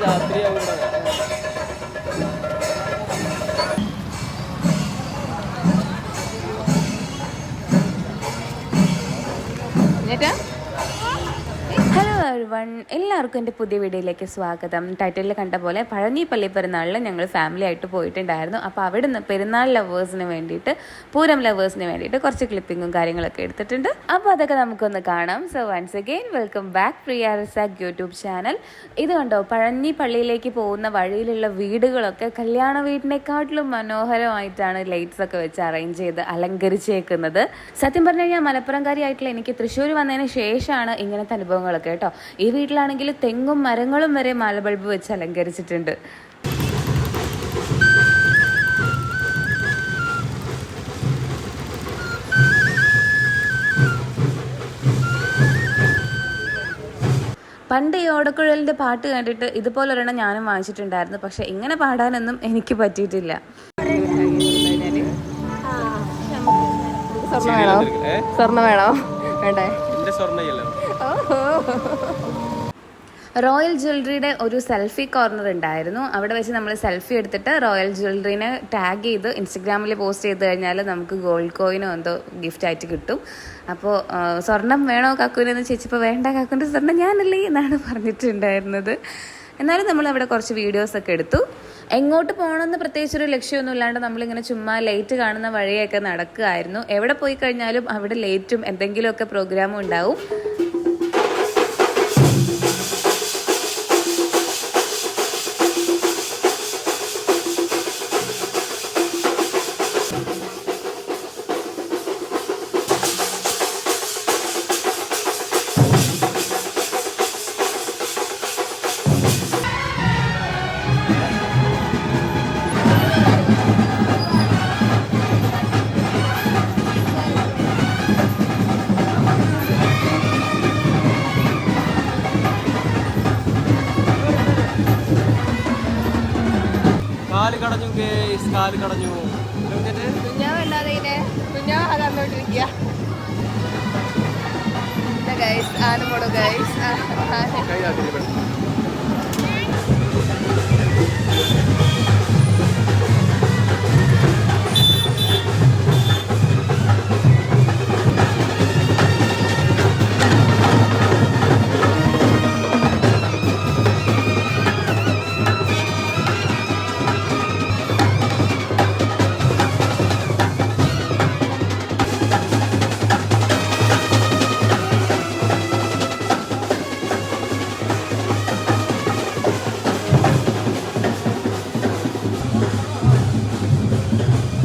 La triángulo. One എല്ലാവർക്കും എന്റെ പുതിയ വീഡിയോയിലേക്ക് സ്വാഗതം. ടൈറ്റിലിൽ കണ്ട പോലെ പഴനി പള്ളി പെരുന്നാളിൽ ഞങ്ങൾ ഫാമിലി ആയിട്ട് പോയിട്ടുണ്ടായിരുന്നു. അപ്പോൾ അവിടെ നിന്ന് പെരുന്നാൾ ലവേഴ്സിന് വേണ്ടിയിട്ട് പൂരം ലവേഴ്സിന് വേണ്ടിയിട്ട് കുറച്ച് ക്ലിപ്പിങ്ങും കാര്യങ്ങളൊക്കെ എടുത്തിട്ടുണ്ട്. അപ്പോൾ അതൊക്കെ നമുക്കൊന്ന് കാണാം. So once again welcome back Priya റിസാക് YouTube channel ഇത് കണ്ടോ? പഴഞ്ഞി പള്ളിയിലേക്ക് പോകുന്ന വഴിയിലുള്ള വീടുകളൊക്കെ കല്യാണ വീടിനെക്കാട്ടിലും മനോഹരമായിട്ടാണ് ലൈറ്റ്സ് ഒക്കെ വെച്ച് അറേഞ്ച് ചെയ്ത് അലങ്കരിച്ചേക്കുന്നത്. സത്യം പറഞ്ഞു കഴിഞ്ഞാൽ മലപ്പുറംകാരിയായിട്ടുള്ള എനിക്ക് തൃശ്ശൂർ വന്നതിന് ശേഷമാണ് ഇങ്ങനത്തെ അനുഭവങ്ങളൊക്കെ കേട്ടോ. ഈ വീട്ടിലാണെങ്കിൽ തെങ്ങും മരങ്ങളും വരെ മാലബൾബ് വെച്ച് അലങ്കരിച്ചിട്ടുണ്ട്. പണ്ട് ഈ ഓടക്കുഴലിന്റെ പാട്ട് കണ്ടിട്ട് ഇതുപോലെ ഒരെണ്ണം ഞാനും വാങ്ങിച്ചിട്ടുണ്ടായിരുന്നു. പക്ഷെ ഇങ്ങനെ പാടാനൊന്നും എനിക്ക് പറ്റിയിട്ടില്ല. സ്വർണ വേണോ? സ്വർണ വേണോ? വേണ്ടേ? സ്വർണ റോയൽ ജ്വല്ലറിയുടെ ഒരു സെൽഫി കോർണർ ഉണ്ടായിരുന്നു. അവിടെ വെച്ച് നമ്മൾ സെൽഫി എടുത്തിട്ട് റോയൽ ജ്വല്ലറിനെ ടാഗ് ചെയ്ത് ഇൻസ്റ്റഗ്രാമിൽ പോസ്റ്റ് ചെയ്ത് കഴിഞ്ഞാൽ നമുക്ക് ഗോൾഡ് കോയിനോ എന്തോ ഗിഫ്റ്റ് ആയിട്ട് കിട്ടും. അപ്പോൾ സ്വർണം വേണോ കാക്കൂനെന്ന് ചോദിച്ചപ്പോൾ വേണ്ട കാക്കൂന്റെ സ്വർണം ഞാനല്ലേ എന്നാണ് പറഞ്ഞിട്ടുണ്ടായിരുന്നത്. എന്നാലും നമ്മൾ അവിടെ കുറച്ച് വീഡിയോസൊക്കെ എടുത്തു. എങ്ങോട്ട് പോകണമെന്ന് പ്രത്യേകിച്ച് ഒരു ലക്ഷ്യമൊന്നും ഇല്ലാണ്ട് നമ്മളിങ്ങനെ ചുമ്മാ ലേറ്റ് കാണുന്ന വഴിയൊക്കെ നടക്കുകയായിരുന്നു. എവിടെ പോയി കഴിഞ്ഞാലും അവിടെ ലേറ്റും എന്തെങ്കിലുമൊക്കെ പ്രോഗ്രാമും ഉണ്ടാവും. കാൽ കടഞ്ഞു കേസ് കാൽ കടഞ്ഞു. ഗൈസ് ആനമോടോ ഗൈസ് കൈ ആക്കിയിട്ട്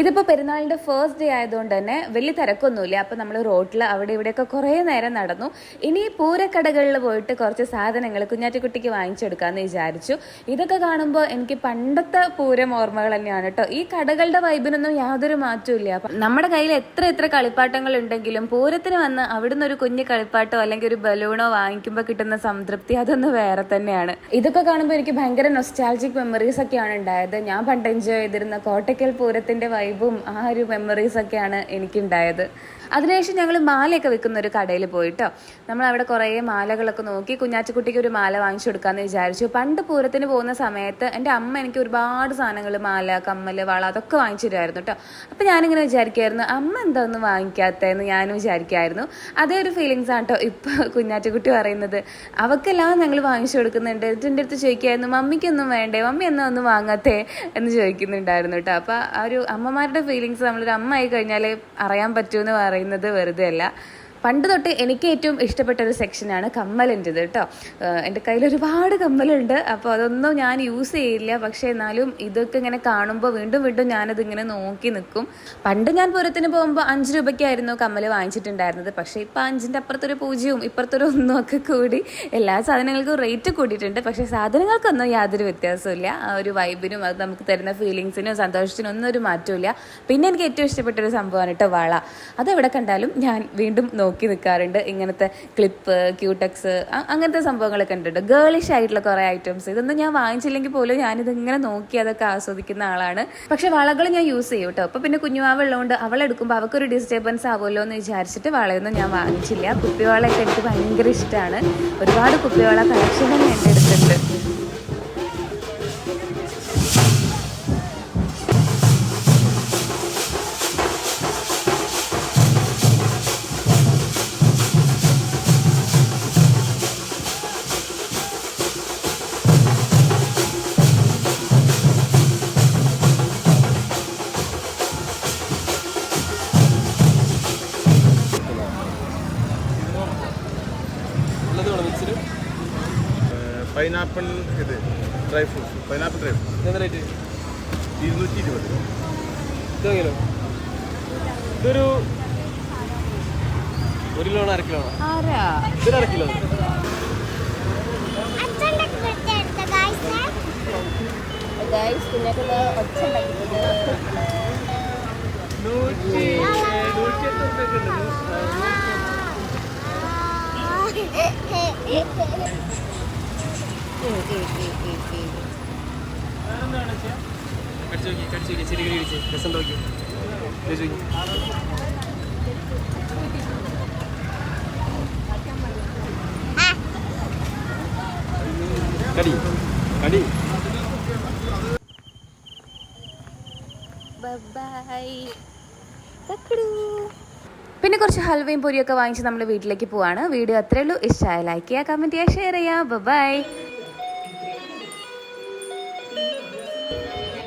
ഇതിപ്പോൾ പെരുന്നാളിന്റെ ഫസ്റ്റ് ഡേ ആയതുകൊണ്ട് തന്നെ വലിയ തിരക്കൊന്നുമില്ല. അപ്പോൾ നമ്മൾ റോട്ടിൽ അവിടെ ഇവിടെയൊക്കെ കുറേ നേരം നടന്നു. ഇനി പൂരക്കടകളിൽ പോയിട്ട് കുറച്ച് സാധനങ്ങൾ കുഞ്ഞാറ്റിക്കുട്ടിക്ക് വാങ്ങിച്ചെടുക്കാമെന്ന് വിചാരിച്ചു. ഇതൊക്കെ കാണുമ്പോൾ എനിക്ക് പണ്ടത്തെ പൂരം ഓർമ്മകൾ തന്നെയാണ് കേട്ടോ ഈ കടകളുടെ വൈബിനൊന്നും യാതൊരു മാറ്റവും അപ്പം നമ്മുടെ കയ്യിൽ എത്ര എത്ര കളിപ്പാട്ടങ്ങൾ ഉണ്ടെങ്കിലും പൂരത്തിന് വന്ന് അവിടുന്ന് ഒരു കുഞ്ഞ് കളിപ്പാട്ടോ അല്ലെങ്കിൽ ഒരു ബലൂണോ വാങ്ങിക്കുമ്പോൾ കിട്ടുന്ന സംതൃപ്തി അതൊന്ന് വേറെ തന്നെയാണ്. ഇതൊക്കെ കാണുമ്പോൾ എനിക്ക് ഭയങ്കര നൊസ്റ്റാൾജിക് മെമ്മറീസ് ഒക്കെയാണ് ഉണ്ടായത്. ഞാൻ പണ്ട് എൻജോയ് ചെയ്തിരുന്ന കോട്ടയ്ക്കൽ പൂരത്തിന്റെ വൈബും ആ ഒരു മെമ്മറീസൊക്കെയാണ് എനിക്കുണ്ടായത്. അതിനുശേഷം ഞങ്ങൾ മാലയൊക്കെ വെക്കുന്ന ഒരു കടയിൽ പോയിട്ടോ. നമ്മൾ അവിടെ കുറേ മാലകളൊക്കെ നോക്കി കുഞ്ഞാച്ചക്കുട്ടിക്ക് ഒരു മാല വാങ്ങിച്ചു കൊടുക്കാമെന്ന് വിചാരിച്ചു. പണ്ട് പൂരത്തിന് പോകുന്ന സമയത്ത് എന്റെ അമ്മ എനിക്ക് ഒരുപാട് സാധനങ്ങൾ മാല കമ്മൽ വള അതൊക്കെ വാങ്ങിച്ചു തരുമായിരുന്നു കേട്ടോ. അപ്പോൾ ഞാനിങ്ങനെ വിചാരിക്കുമായിരുന്നു അമ്മ എന്താ ഒന്നും വാങ്ങിക്കാത്തതെന്ന് ഞാനും വിചാരിക്കുമായിരുന്നു അതേ ഒരു ഫീലിങ്സ് ആണ് കേട്ടോ ഇപ്പോൾ കുഞ്ഞാറ്റക്കുട്ടി പറയുന്നത്. അവക്കെല്ലാം ഞങ്ങൾ വാങ്ങിച്ചു കൊടുക്കുന്നുണ്ട്. എന്നിട്ട് എന്റെ അടുത്ത് ചോദിക്കുമായിരുന്നു മമ്മിക്കൊന്നും വേണ്ടേ? മമ്മി എന്നാ ഒന്നും വാങ്ങാത്തേ? എന്ന് ചോദിക്കുന്നുണ്ടായിരുന്നു കേട്ടോ. അപ്പോൾ ആ ഒരു അമ്മമാരുടെ ഫീലിങ്സ് നമ്മളൊരു അമ്മ ആയി കഴിഞ്ഞാൽ അറിയാൻ പറ്റുമെന്ന് പറയുന്നത് വെറുതെ അല്ല പണ്ട് തൊട്ട് എനിക്ക് ഏറ്റവും ഇഷ്ടപ്പെട്ട ഒരു സെക്ഷനാണ് കമ്മലിന്റെത് കേട്ടോ. എന്റെ കയ്യിൽ ഒരുപാട് കമ്മലുണ്ട്. അപ്പോൾ അതൊന്നും ഞാൻ യൂസ് ചെയ്യില്ല. പക്ഷേ എന്നാലും ഇതൊക്കെ ഇങ്ങനെ കാണുമ്പോൾ വീണ്ടും വീണ്ടും ഞാനത് ഇങ്ങനെ നോക്കി നിൽക്കും. പണ്ട് ഞാൻ പൂരത്തിന് പോകുമ്പോൾ അഞ്ച് രൂപയ്ക്കായിരുന്നു കമ്മൽ വാങ്ങിച്ചിട്ടുണ്ടായിരുന്നത്. പക്ഷേ ഇപ്പോൾ അഞ്ചിന്റെ അപ്പുറത്തൊരു പൂജ്യവും ഇപ്പുറത്തൊരു ഒന്നും ഒക്കെ കൂടി എല്ലാ സാധനങ്ങൾക്കും റേറ്റ് കൂടിയിട്ടുണ്ട്. പക്ഷേ സാധനങ്ങൾക്കൊന്നും യാതൊരു വ്യത്യാസമില്ല ആ ഒരു വൈബിനും അത് നമുക്ക് തരുന്ന ഫീലിങ്സിനും സന്തോഷത്തിനും ഒന്നും ഒരു മാറ്റമില്ല പിന്നെ എനിക്ക് ഏറ്റവും ഇഷ്ടപ്പെട്ട ഒരു സംഭവമാണ് കേട്ടോ വള. അതെവിടെ കണ്ടാലും ഞാൻ വീണ്ടും നോക്കി നിൽക്കാറുണ്ട് ഇങ്ങനത്തെ ക്ലിപ്പ് ക്യൂടെക്സ് അങ്ങനത്തെ സംഭവങ്ങളൊക്കെ ഉണ്ട് ഗേളിഷ് ആയിട്ടുള്ള കുറേ ഐറ്റംസ് ഇതൊന്നും ഞാൻ വാങ്ങിച്ചില്ലെങ്കിൽ പോലും ഞാനിത് ഇങ്ങനെ നോക്കി അതൊക്കെ ആസ്വദിക്കുന്ന ആളാണ്. പക്ഷെ വളകൾ ഞാൻ യൂസ് ചെയ്യും കേട്ടോ അപ്പോൾ പിന്നെ കുഞ്ഞുവാവ് ഉള്ളതുകൊണ്ട് അവളെടുക്കുമ്പോൾ അവൾക്കൊരു ഡിസ്റ്റർബൻസ് ആവുമല്ലോ എന്ന് വിചാരിച്ചിട്ട് വളയൊന്നും ഞാൻ വാങ്ങിച്ചില്ല. കുപ്പിവളയൊക്കെ എനിക്ക് ഭയങ്കര ഇഷ്ടമാണ് ഒരുപാട് കുപ്പിവള കളക്ഷൻ തന്നെ എന്റെ അടുത്തുണ്ട്. പൈനാപ്പിൾ ഇത് dry fruits. Pineapple dry fruits. Rate ഇരുന്നൂറ്റി ഇരുപത് ഇതൊരു ഒരു കിലോ അര കിലോ ഇതൊരു അര കിലോ. നൂറ്റി നൂറ്റി എത്ര റുപ്യൊക്കെ ഉണ്ട്. പിന്നെ കുറച്ച് ഹൽവയും പൊരിയൊക്കെ വാങ്ങിച്ച് നമ്മൾ വീട്ടിലേക്ക് പോവാണ്. വീഡിയോ അത്രേ ഉള്ളൂ. ഇഷ്ടമായ ലൈക്ക് ചെയ്യുക കമന്റ് ചെയ്യുക ഷെയർ ചെയ്യുക. Bye Thank you.